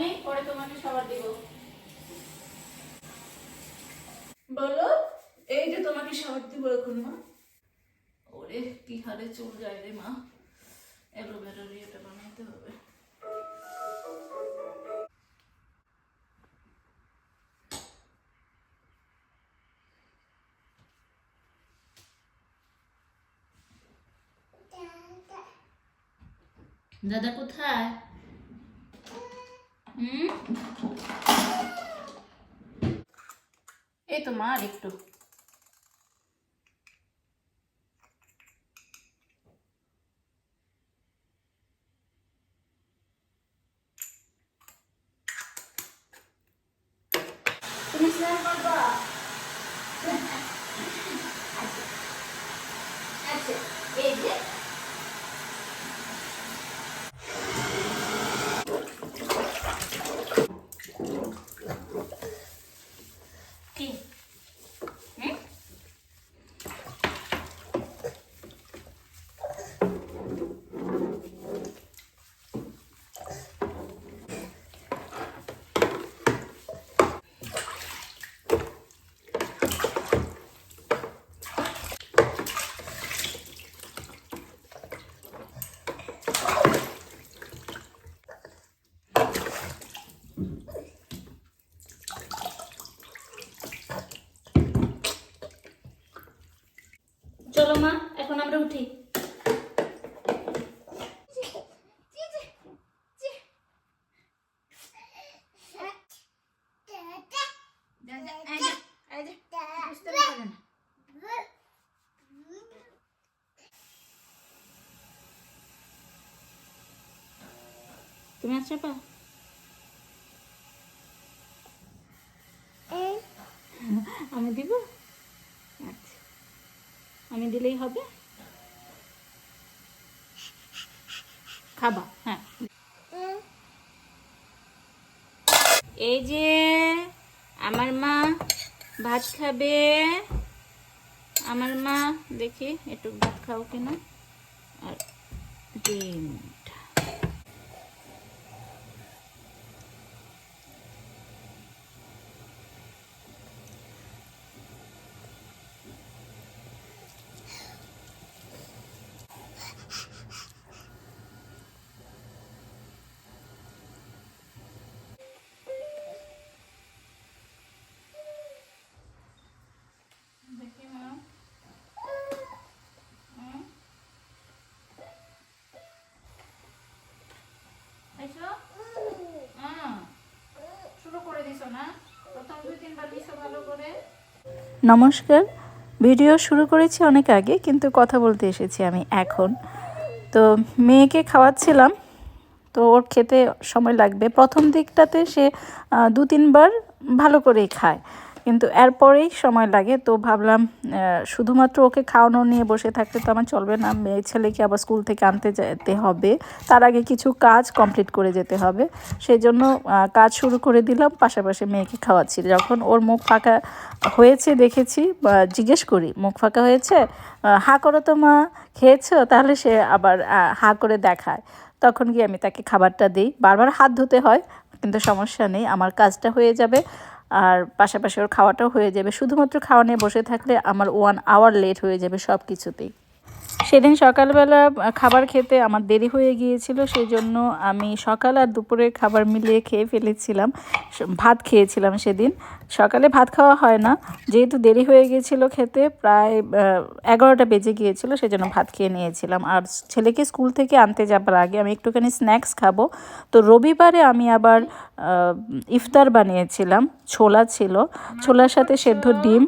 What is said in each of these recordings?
নেই পরে তোমাকে সবার দিব। বলো এই যে তোমাকে সবার দিব এখন মা। ওরে কি হারে চুল যায় রে মা। এটা বানাইতে হবে। দাদা কোথায়? এই তো মা আর একটু তুমি স্নান করবা আচ্ছা এই যে কি হুম চলো মা এখন আমরা উঠি তুমি আছো পা? আমি দিব? আচ্ছা। আমি দিলেই হবে? খাবা হ্যাঁ। এই যে আমার মা ভাত খাবে। আমার মা দেখি একটু ভাত খাও কিনা? আর ডিমটা দেখি মা হুম? খাইছো? হুম। শুরু করে দিছো নমস্কার। ভিডিও শুরু করেছি অনেক আগে, কিন্তু কথা বলতে এসেছি আমি এখন। তো মেয়েকে খাওয়াচ্ছিলাম, তো ওর খেতে সময় লাগবে। প্রথম দিকটাতে সে দু তিনবার ভালো করেই খায়। কিন্তু এরপরেই সময় লাগে। তো ভাবলাম শুধুমাত্র ওকে খাওয়ানো নিয়ে বসে থাকতে তো আমার চলবে না। মেয়ে ছেলেকে আবার স্কুল থেকে আনতে যেতে হবে। তার আগে কিছু কাজ কমপ্লিট করে যেতে হবে। সেই জন্য কাজ শুরু করে দিলাম। পাশাপাশি মেয়েকে খাওয়াচ্ছি। যখন ওর মুখ ফাঁকা হয়েছে দেখেছি, বা জিজ্ঞেস করি, মুখ ফাঁকা হয়েছে? হা করো তো মা, খেয়েছো? তাহলে সে আবার হা করে দেখায়। তখন গিয়ে আমি তাকে খাবারটা দিই। বারবার হাত ধুতে হয়, কিন্তু সমস্যা নেই। আমার কাজটা হয়ে যাবে। আর পাশাপাশি ওর খাওয়াটাও হয়ে যাবে। শুধুমাত্র খাওয়া নিয়ে বসে থাকলে আমার ওয়ান আওয়ার লেট হয়ে যাবে সব কিছুতেই সেদিন সকালবেলা খাবার খেতে আমার দেরি হয়ে গিয়েছিল সেই জন্য আমি সকাল আর দুপুরের খাবার মিলিয়ে খেয়ে ফেলেছিলাম ভাত খেয়েছিলাম সেদিন। সকালে ভাত খাওয়া হয় না। যেহেতু দেরি হয়ে গিয়েছিল খেতে, প্রায় এগারোটা বেজে গিয়েছিল সেই জন্য ভাত খেয়ে নিয়েছিলাম। আর ছেলেকে স্কুল থেকে আনতে যাবার আগে আমি একটুখানি স্ন্যাক্স খাব। তো রবিবারে আমি আবার ইফতার বানিয়েছিলাম, ছোলা ছিল। ছোলার সাথে সেদ্ধ ডিম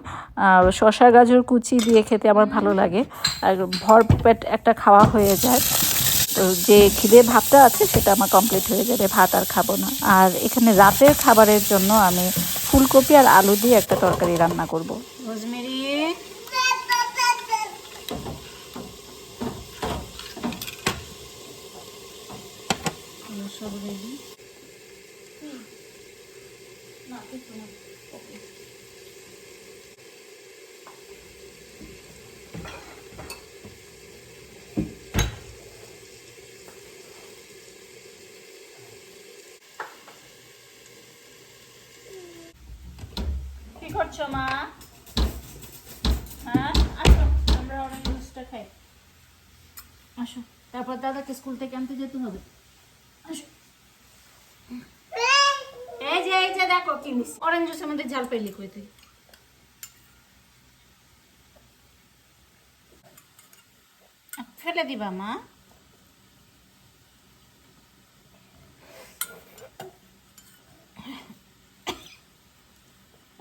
শশা গাজর, কুচি দিয়ে খেতে আমার ভালো লাগে। আর ভরপেট একটা খাওয়া হয়ে যায়। তো যে খিদে ভাতটা আছে, সেটা আমার কমপ্লিট হয়ে যাবে, ভাত আর খাব না। আর এখানে রাতের খাবারের জন্য আমি ফুলকপি আর আলু দিয়ে একটা তরকারি রান্না করব। রোজমেরি। সব রেডি না। করছ মা? হ্যাঁ? আমরা অরেঞ্জ জুসটা খাই। তারপর দাদাকে স্কুল থেকে আনতে যেতে হবে। আসো। এই যে এই যে, দেখো কি মিস। মধ্যে ঝাল পেলি কই ফেলে দিবা, মা।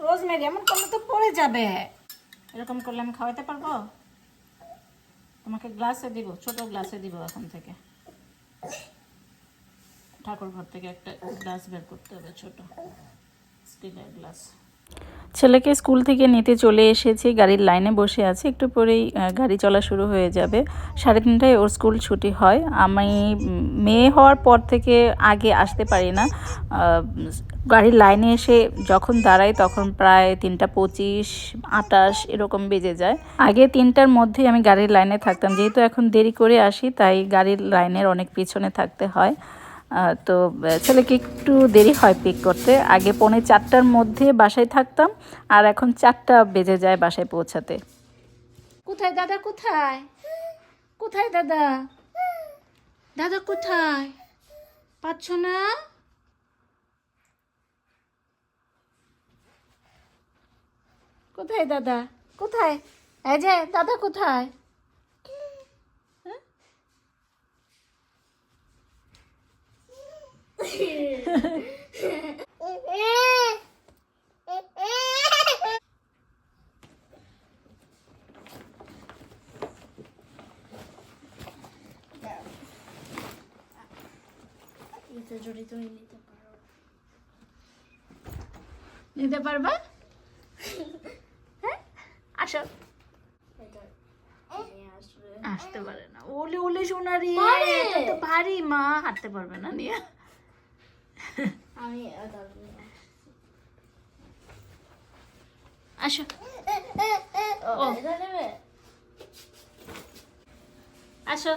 রোজমেরি, এমন করলে তো পড়ে যাবে। এরকম করলে আমি খাওয়াতে পারব? তোমাকে গ্লাসে দিব, ছোট গ্লাসে দিব এখন থেকে। ঠাকুর ঘর থেকে একটা গ্লাস বের করতে হবে, ছোট। স্টিলের গ্লাস। ছেলেকে স্কুল থেকে নিতে চলে এসেছি, গাড়ির লাইনে বসে আছি। একটু পরেই গাড়ি চলা শুরু হয়ে যাবে। সাড়ে তিনটায় ওর স্কুল ছুটি হয়। আমি মেয়ে হওয়ার পর থেকে আগে আসতে পারি না। গাড়ির লাইনে এসে যখন দাঁড়াই তখন প্রায় তিনটা পঁচিশ, আটাশ এরকম বেজে যায়। আগে তিনটার মধ্যেই আমি গাড়ির লাইনে থাকতাম। যেহেতু এখন দেরি করে আসি, তাই গাড়ির লাইনের অনেক পিছনে থাকতে হয়। তো ছেলেকে একটু দেরি হয় পিক করতে। আগে পৌনে চারটার মধ্যে বাসায় থাকতাম, আর এখন চারটা বেজে যায় বাসায় পৌঁছাতে। কোথায় দাদা, কোথায়? কোথায় দাদা? দাদা কোথায়? পাচ্ছ না? কোথায় দাদা? কোথায়? এই যে, দাদা কোথায়? এতে জড়িত নিতে পারো। নিতে পারবা? হ্যাঁ? আসো। আসতে পারে না। ওলে ওলে সোনারি। এটা তো ভারী মা। হাঁটতে পারবে না নিয়ে। আমি আসো। আসো।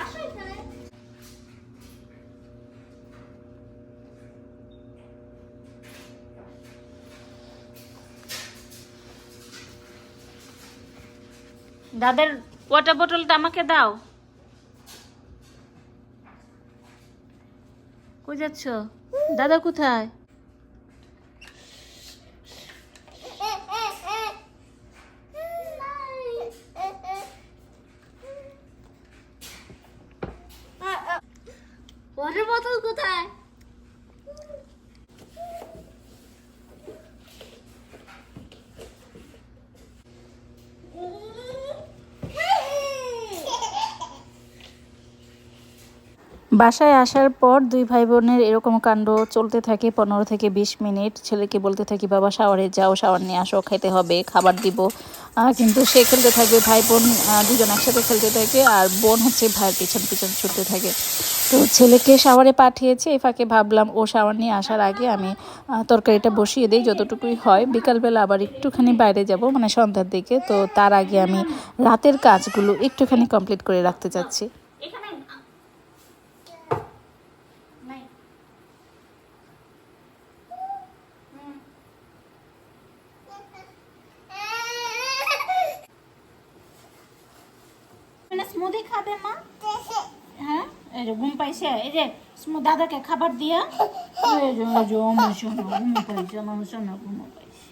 আসো এখানে দাদার ওয়াটার বোটলটা আমাকে দাও। কই যাচ্ছ? দাদা কোথায় ওয়াটার বোতল কোথায় বাসায় আসার পর দুই ভাই বোনের এরকম কাণ্ড চলতে থাকে পনেরো থেকে বিশ মিনিট। ছেলেকে বলতে থাকি, বাবা, শাওয়ারে যাও, শাওয়ার নিয়ে আসো, খেতে হবে, খাবার দিব। কিন্তু সে খেলতে থাকবে ভাই বোন দুজন একসাথে খেলতে থাকে আর বোন হচ্ছে ভাইয়ের পিছন পিছন ছুটতে থাকে। তো ছেলেকে শাওয়ারে পাঠিয়েছে, এই ফাঁকে ভাবলাম, ও শাওয়ার নিয়ে আসার আগে আমি তরকারিটা বসিয়ে দিই যতটুকুই হয়। বিকালবেলা আবার একটুখানি বাইরে যাব মানে সন্ধ্যার দিকে। তো তার আগে আমি রাতের কাজগুলো একটুখানি কমপ্লিট করে রাখতে চাচ্ছি এখানে নাই স্মুদি খাবে মা? হ্যাঁ? এই যে ঘুম পাইছে এই যে দাদাকে খাবার দিয়া এই যে আমার সোনা ঘুম পাইছে আমার শোনো ঘুম পাইছে।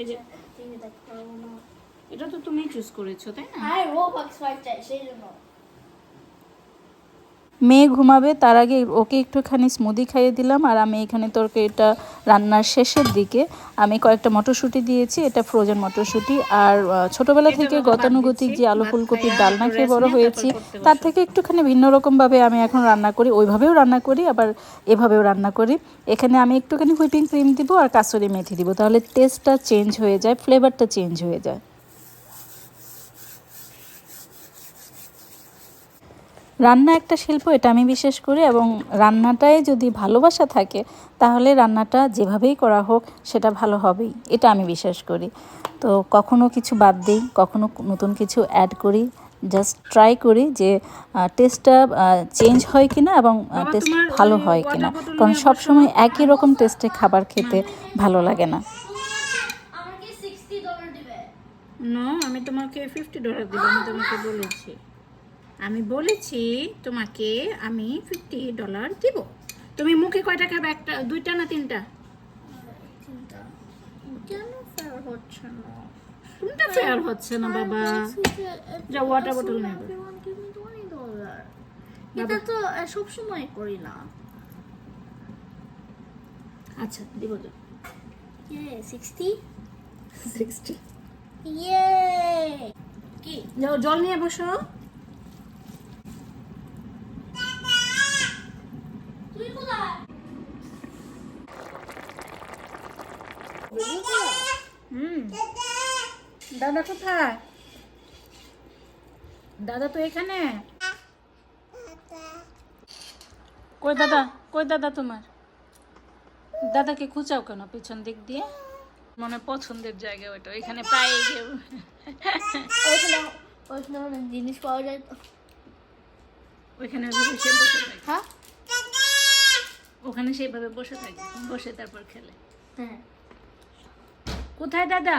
এই যে, এটা তো তুমি চুজ করেছ তাই না? ও রোবক্স ফাইভ চাই সেই জন্য। মেয়ে ঘুমাবে তার আগে ওকে একটুখানি স্মুদি খাইয়ে দিলাম। আর আমি এখানে তরকারিটা রান্নার শেষের দিকে আমি কয়েকটা মটরশুঁটি দিয়েছি এটা ফ্রোজেন মটরশুঁটি। আর ছোটবেলা থেকে গতানুগতিক যে আলু ফুলকপির ডালনা খেয়ে বড় হয়েছি তার থেকে একটুখানি ভিন্ন রকমভাবে আমি এখন রান্না করি ওইভাবেও রান্না করি আবার এভাবেও রান্না করি। এখানে আমি একটুখানি হুইপিং ক্রিম দিব আর কাসুরি মেথি দিব তাহলে টেস্টটা চেঞ্জ হয়ে যায় ফ্লেভারটা চেঞ্জ হয়ে যায়। রান্না একটা শিল্প এটা আমি বিশ্বাস করি এবং রান্নাটায় যদি ভালোবাসা থাকে তাহলে রান্নাটা যেভাবেই করা হোক সেটা ভালো হবেই এটা আমি বিশ্বাস করি। তো কখনো কিছু বাদ দিই কখনো নতুন কিছু অ্যাড করি জাস্ট ট্রাই করি যে টেস্টটা চেঞ্জ হয় কিনা এবং টেস্ট ভালো হয় কিনা। কারণ সবসময় একই রকম টেস্টে খাবার খেতে ভালো লাগে না। আমাকে সিক্সটি ডলার দিবে। নো আমি তোমাকে ফিফটি ডলার দেবো আমি তোমাকে বলেছি। আমি বলেছি তোমাকে আমি ফিফটি ডলার দিব। তুমি মুখে কয়টা খাবে? একটা দুইটা না তিনটা? ফেয়ার হচ্ছে না? কোনটা ফেয়ার হচ্ছে না বাবা? যা ওয়াটার বোতল নেবে। এটা তো সব সময় করি না। আচ্ছা দিব তো। ইয়ে ইয়ে কি? যাও জল নিয়ে বসো তুই কোথায় হুম। দাদা। কোথায়? দাদা তো এখানে। কই দাদা? কই দাদা তোমার? দাদাকে খুঁচাও কেন পিছন দিক দিয়ে? মনে পছন্দের জায়গা ওইটা গিয়ে ওইখানে ওইখানে জিনিস পাওয়া যায় তো। ওইখানে হ্যাঁ? ওখানে সেইভাবে বসে থাকে বসে তারপর খেলে। হ্যাঁ। কোথায় দাদা